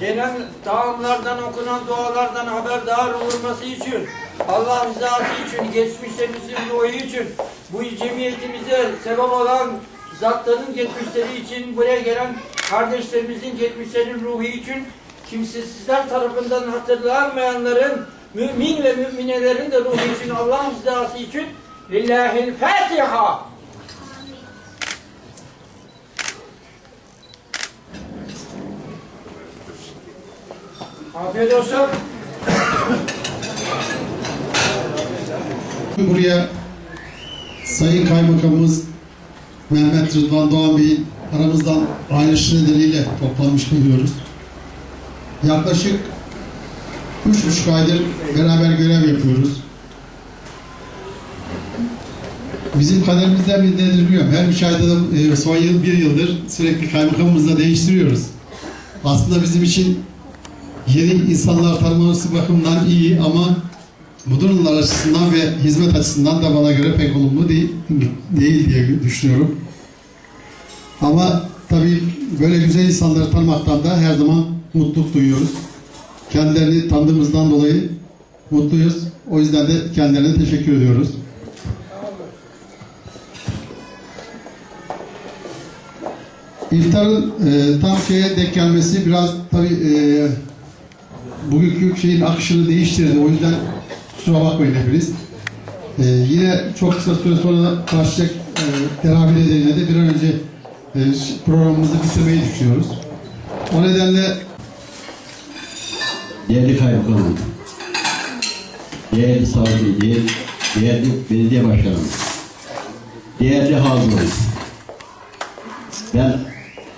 gelen taamlardan, okunan dualardan haberdar olması için, Allah rızası için, geçmişlerimizin ruhu için, bu cemiyetimize sebep olan zatların geçmişleri için, buraya gelen kardeşlerimizin geçmişlerin ruhu için, kimsesizler tarafından hatırlanmayanların, mümin ve müminelerin de ruhu için, Allah rızası için, Lillahil Afiyet olsun. Buraya Sayın Kaymakamımız Mehmet Rıdvan Doğan Bey'in aramızdan ayrılışı nedeniyle toplanmış bulunuyoruz. Yaklaşık üç buçuk aydır beraber görev yapıyoruz. Bizim kaderimizden bir nedir bilmiyorum. Her üç ayda da e, son yıl, bir yıldır sürekli kaymakamımızla değiştiriyoruz. Aslında bizim için yeni insanlar tanıması bakımından iyi ama Mudurnular açısından ve hizmet açısından da bana göre pek olumlu değil, değil diye düşünüyorum. Ama tabii böyle güzel insanları tanımaktan da her zaman mutluluk duyuyoruz. Kendilerini tanıdığımızdan dolayı mutluyuz. O yüzden de kendilerine teşekkür ediyoruz. İftarın e, tam şeye denk gelmesi biraz tabii e, bugünkü şeyin akışını değiştirdi. O yüzden kusura bakmayın hepiniz. Ee, yine çok kısa süre sonra başlayacak e, teravih nedeniyle de bir an önce e, programımızı bitirmeyi düşünüyoruz. O nedenle Değerli kaymakamım, değerli savcı, değerli, değerli belediye başkanım, değerli hazırım. Ben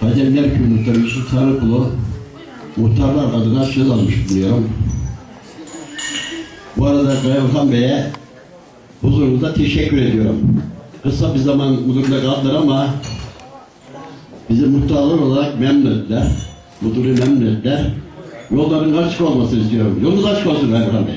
Hacerler Muhtarı Yusuf Tanrıkulu muhtarlar adına söz almış buluyorum. Bu arada Kaymakam Bey'e huzurunuzda teşekkür ediyorum. Kısa bir zaman müdürle kaldılar ama bizi muhtarlar olarak memnun ettiler. Müdürü memnun ettiler. Yolların açık olmasını istiyorum. Yolunuz açık olsun Kaymakam Bey.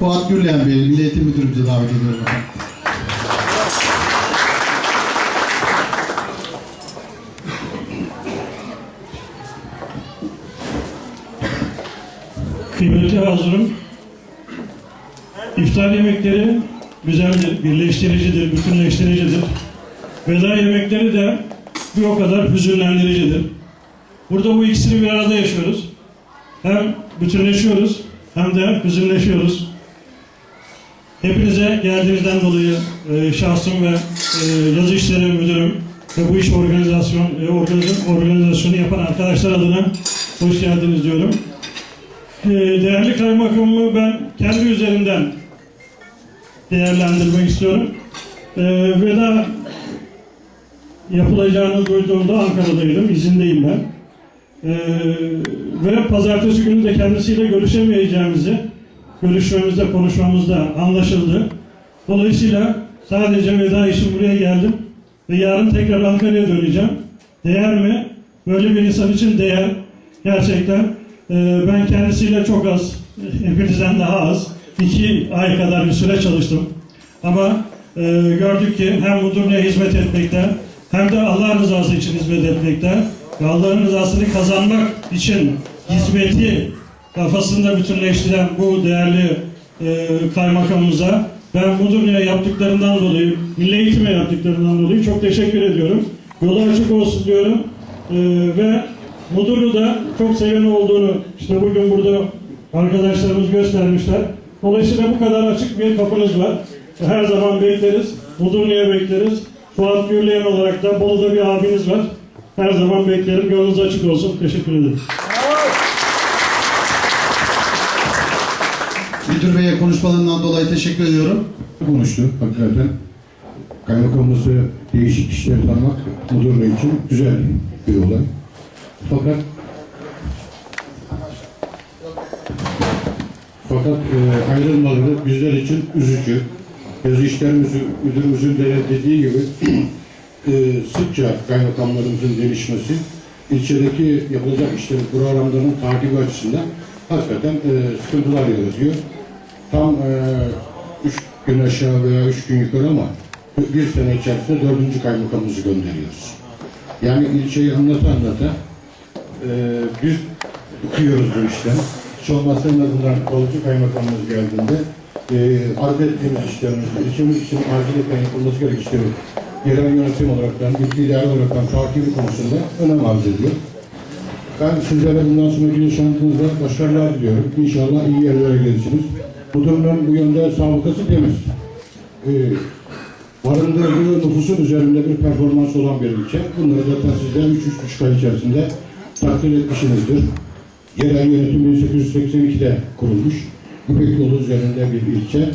Fuat Gürleyen Bey, Milli Eğitim Müdürümüzü davet ediyorum. Kıymetli hazırım, iftar yemekleri güzeldir, birleştiricidir, bütünleştiricidir. Veda yemekleri de bir o kadar hüzünlendiricidir. Burada bu ikisini bir arada yaşıyoruz. Hem bütünleşiyoruz hem de hüzünleşiyoruz. Hepinize geldiğinizden dolayı e, şahsım ve e, yazı işleri müdürüm ve bu iş organizasyon e, organiz- organizasyonu yapan arkadaşlar adına hoş geldiniz diyorum. Ee, Değerli kaymakamımı ben kendi üzerinden değerlendirmek istiyorum. Ee, Veda yapılacağını duyduğumda Ankara'daydım, izindeyim ben. Ee, ve pazartesi günü de kendisiyle görüşemeyeceğimizi, görüşmemizde, konuşmamızda anlaşıldı. Dolayısıyla sadece veda için buraya geldim ve yarın tekrar Ankara'ya döneceğim. Değer mi? Böyle bir insan için değer. Gerçekten ee, ben kendisiyle çok az, hepinizden daha az, iki ay kadar bir süre çalıştım. Ama e, gördük ki hem Mudurnu'ya hizmet etmekte, hem de Allah rızası için hizmet etmekte, ve Allah'ın rızasını kazanmak için hizmeti kafasında bütünleştiren bu değerli e, kaymakamımıza ben Mudurnu'ya yaptıklarından dolayı, milli eğitime yaptıklarından dolayı çok teşekkür ediyorum. Yolu açık olsun diyorum. E, ve Mudurnu da çok seveni olduğunu işte bugün burada arkadaşlarımız göstermişler. Dolayısıyla bu kadar açık bir kapınız var. Her zaman bekleriz. Mudurnu'ya bekleriz. Fuat Gürleyen olarak da Bolu'da bir abiniz var. Her zaman beklerim. Yolunuz açık olsun. Teşekkür ederim. Müdür Bey'e konuşmalarından dolayı teşekkür ediyorum. konuştu hakikaten. Kaymakamımızı değişik kişileri tanımak Mudurnu için güzel bir olay. Fakat fakat e, ayrılmaları bizler için üzücü. Yazı işler Müdür- müdürümüzün de dediği gibi e, sıkça kaymakamlarımızın değişmesi, ilçedeki yapılacak işlerin programlarının takibi açısından hakikaten e, sıkıntılar yaratıyor. Tam e, üç gün aşağı veya üç gün yukarı ama bir sene içerisinde dördüncü kaymakamımızı gönderiyoruz. Yani ilçeyi anlata anlata e, biz bıkıyoruz bu işten. Hiç olmazsa en azından kalıcı kaymakamımız geldiğinde e, arz ettiğimiz işlerimiz, ilçemiz için aciliyetle yapılması gereken işleri yerel yönetim olaraktan, ilçe idare olaraktan takibi konusunda önem arz ediyor. Ben sizlere bundan sonraki yaşantınızda başarılar diliyorum. İnşallah iyi yerlere gelirsiniz. Bu durumdan bu yönde sabıkası temiz. Ee, barındırdığı nüfusun üzerinde bir performans olan bir ilçe. Bunları zaten sizler 3-3,5 ay içerisinde takdir etmişsinizdir. Yerel yönetim 1882'de kurulmuş. İpek yolu üzerinde bir ilçe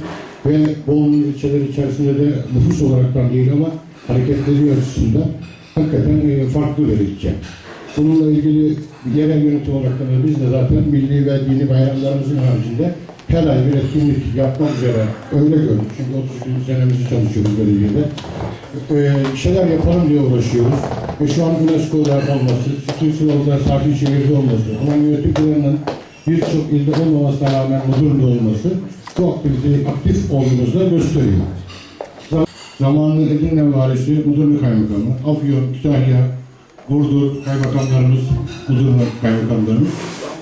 ve Bolu'nun ilçeleri içerisinde de nüfus olaraktan değil ama hareketleri açısından hakikaten e, farklı bir ilçe. Bununla ilgili yerel yönetim olarak da biz de zaten milli ve dini bayramlarımızın haricinde her ay bir etkinlik yapmak üzere öyle gördük. Çünkü 30. senemizi çalışıyoruz belediyede. Ee, şeyler yapalım diye uğraşıyoruz. Ve şu an UNESCO'da olması, Stüdyosu'da sakin şehirde olması, ama yönetim birçok ilde olmamasına rağmen Mudurnu'da olması bu aktiviteyi aktif olduğumuzda gösteriyor. Zam- Zamanlı Edirne Valisi, Mudurnu Kaymakamı, Afyon, Kütahya, Burdur kaymakamlarımız, Mudurnu kaymakamlarımız,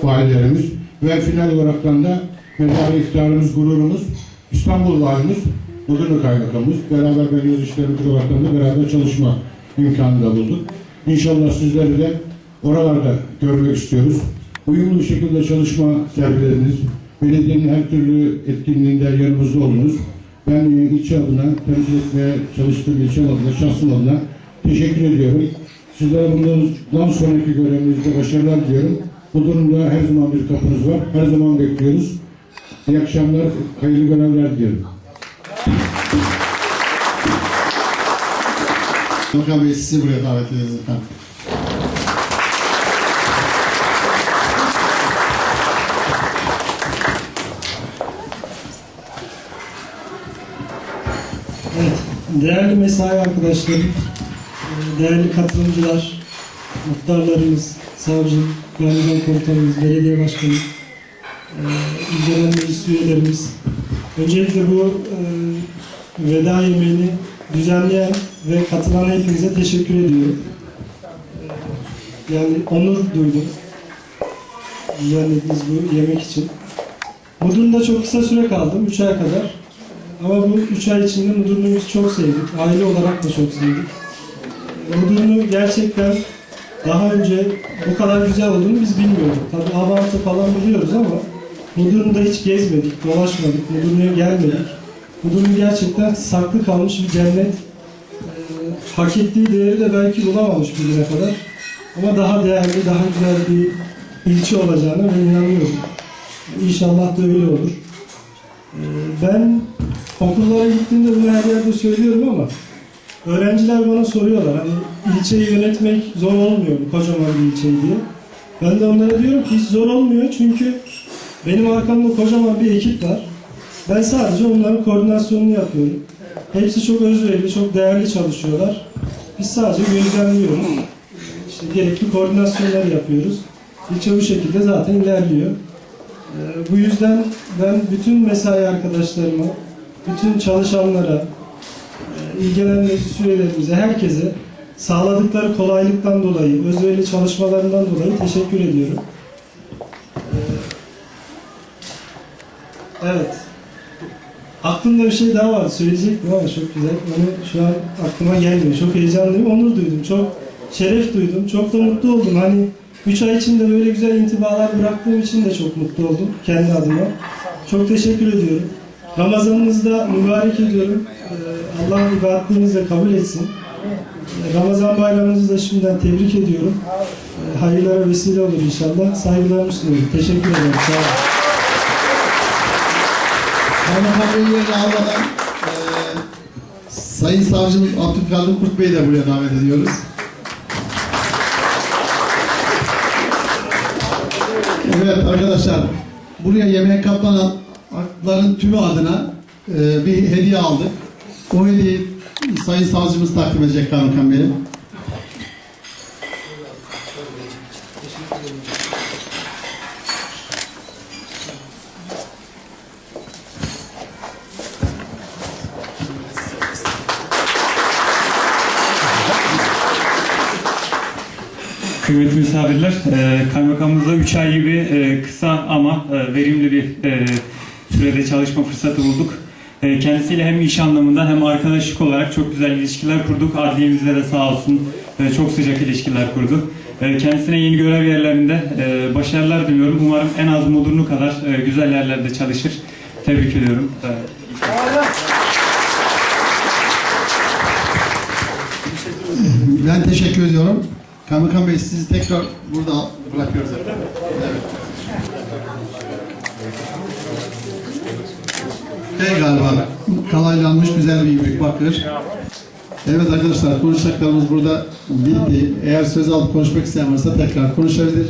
valilerimiz ve final olaraktan da mezarı iftiharımız, gururumuz, İstanbul valimiz, Mudurnu kaymakamımız, beraber Belediye İşleri da beraber çalışma imkanı da bulduk. İnşallah sizleri de oralarda görmek istiyoruz. Uyumlu bir şekilde çalışma sergilediniz. Belediyenin her türlü etkinliğinde yanımızda oldunuz. Ben e, ilçe adına temsil etmeye çalıştığım ilçe adına, şahsım adına teşekkür ediyorum. Sizlere bundan sonraki görevinizde başarılar diliyorum. Bu durumda her zaman bir kapınız var. Her zaman bekliyoruz. İyi akşamlar, hayırlı görevler diliyorum. Bakan Bey sizi buraya davet ederiz efendim. Evet, değerli mesai arkadaşlarım, e, değerli katılımcılar, muhtarlarımız, savcım, garnizon komutanımız, belediye başkanı, e, ilgilenen meclis öncelikle bu e, veda yemeğini düzenleyen ve katılan hepinize teşekkür ediyorum. Yani onur duydum düzenlediğiniz bu yemek için. Mudurnu'da çok kısa süre kaldım, 3 ay kadar. Ama bu üç ay içinde Mudurnu'yu biz çok sevdik. Aile olarak da çok sevdik. Mudurnu gerçekten daha önce bu kadar güzel olduğunu biz bilmiyorduk. Tabi Avant'ı falan biliyoruz ama Mudurnu'da hiç gezmedik, dolaşmadık, Mudurnu'ya gelmedik. Mudurnu gerçekten saklı kalmış bir cennet. Ee, hak ettiği değeri de belki bulamamış bugüne kadar. Ama daha değerli, daha güzel bir ilçe olacağına ben inanıyorum. İnşallah da öyle olur. Ee, Ben okullara gittiğimde bunu her yerde söylüyorum ama öğrenciler bana soruyorlar hani ilçeyi yönetmek zor olmuyor mu kocaman bir ilçeyi diye. Ben de onlara diyorum ki hiç zor olmuyor çünkü benim arkamda kocaman bir ekip var. Ben sadece onların koordinasyonunu yapıyorum. Hepsi çok özverili, çok değerli çalışıyorlar. Biz sadece gözlemliyoruz. İşte gerekli koordinasyonları yapıyoruz. İlçe bu şekilde zaten ilerliyor. Ee, Bu yüzden ben bütün mesai arkadaşlarıma, bütün çalışanlara, e, ilgilenen meclis üyelerimize, herkese sağladıkları kolaylıktan dolayı, özverili çalışmalarından dolayı teşekkür ediyorum. Evet. Aklımda bir şey daha var. Söyleyecektim ama çok güzel. Onu şu an aklıma gelmiyor. Çok heyecanlıyım. Onur duydum. Çok şeref duydum. Çok da mutlu oldum. Hani 3 ay içinde böyle güzel intibalar bıraktığım için de çok mutlu oldum. Kendi adıma. Çok teşekkür ediyorum. Ramazanınızda mübarek ediyorum. Ee, Allah ibadetlerinizi de kabul etsin. Ee, Ramazan bayramınızı da şimdiden tebrik ediyorum. Ee, Hayırlara vesile olur inşallah. Saygılarımı sunuyorum. Teşekkür ederim. Sağ olun. Yerine almadan e, Sayın Savcımız Abdülkadir Kurt Bey'i de buraya davet ediyoruz. Evet arkadaşlar, buraya yemeğe katlananların tümü adına e, bir hediye aldık. O hediyeyi Sayın Savcımız takdim edecek Kaymakam Bey'e. Kıymetli misafirler, e, kaymakamımızla 3 ay gibi e, kısa ama e, verimli bir e, sürede çalışma fırsatı bulduk. E, kendisiyle hem iş anlamında hem arkadaşlık olarak çok güzel ilişkiler kurduk. Adliyemizde de sağ olsun e, çok sıcak ilişkiler kurdu. E, kendisine yeni görev yerlerinde e, başarılar diliyorum. Umarım en az Mudurnu kadar e, güzel yerlerde çalışır. Tebrik ediyorum. E, Ben teşekkür ediyorum. Kaymakam Bey sizi tekrar burada bırakıyoruz efendim. Evet. Şey galiba kalaylanmış güzel bir büyük bakır. Evet arkadaşlar konuşacaklarımız burada bitti. Eğer söz alıp konuşmak isteyen varsa tekrar konuşabilir.